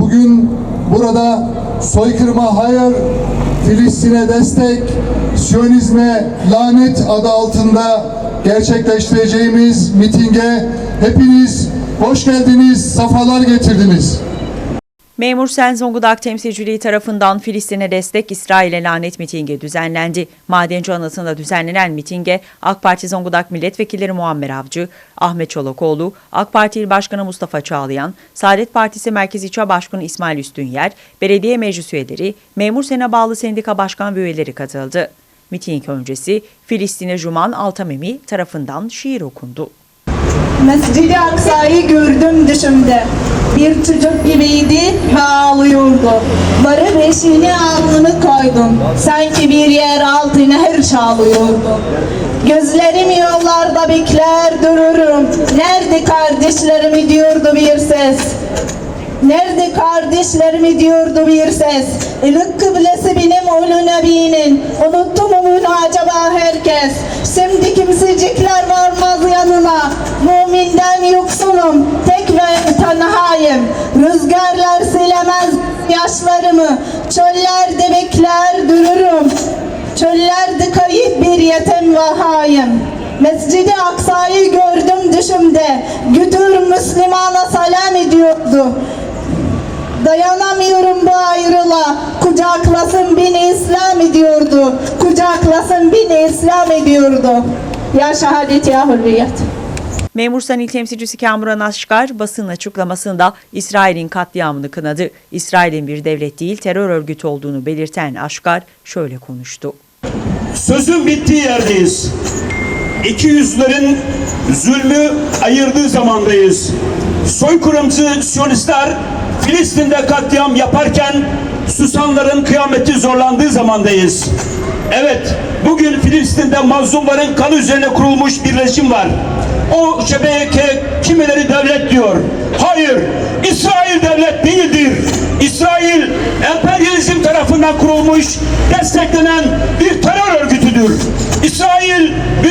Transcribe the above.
bugün burada soykırıma hayır, Filistin'e destek, Siyonizme lanet adı altında gerçekleştireceğimiz mitinge hepiniz hoş geldiniz, safalar getirdiniz. Memur Sen Zonguldak temsilciliği tarafından Filistin'e destek İsrail'e lanet mitingi düzenlendi. Madenci anıtında düzenlenen mitinge AK Parti Zonguldak Milletvekilleri Muammer Avcı, Ahmet Çolakoğlu, AK Parti İl Başkanı Mustafa Çağlayan, Saadet Partisi Merkez İlçe Başkanı İsmail Üstünyer, belediye meclis üyeleri, Memur Sen'e bağlı sendika başkan ve üyeleri katıldı. Miting öncesi Filistin'e Juman Altamemi tarafından şiir okundu. Mescid-i Aksa'yı gördüm düşümde. Bir çocuk gibiydi Barı beşiğine alnını koydum. Sanki bir yer altına her çalıyordu. Gözlerim yollarda bekler dururum. Nerede kardeşlerimi diyordu bir ses. Nerede kardeşlerimi diyordu bir ses. İlik kıblesi benim ulu nebinin. Unuttu mu bunu acaba herkes? Şimdi kimsecikler varmaz yanına. Müminden yoksunum. Yaşlarımı. Çöllerde bekler dururum. Çöllerde kayıp bir yetim ve haim. Mescid-i Aksa'yı gördüm düşümde. Götür Müslümana selam ediyordu. Dayanamıyorum bu ayrılığa. Kucaklasın beni İslam ediyordu. Kucaklasın beni İslam ediyordu. Ya şehadet ya hürriyet. Memur Sen İl Temsilcisi Kamuran Aşkar basın açıklamasında İsrail'in katliamını kınadı. İsrail'in bir devlet değil terör örgütü olduğunu belirten Aşkar şöyle konuştu. Sözün bittiği yerdeyiz. İki yüzlerin zulmü ayırdığı zamandayız. Soykırımcı Siyonistler Filistin'de katliam yaparken susanların kıyameti zorlandığı zamandayız. Evet, bugün içerisinde mazlumların kanı üzerine kurulmuş birleşim var. O şebeke kimileri devlet diyor. Hayır, İsrail devlet değildir. İsrail emperyalizm tarafından kurulmuş, desteklenen bir terör örgütüdür. İsrail bir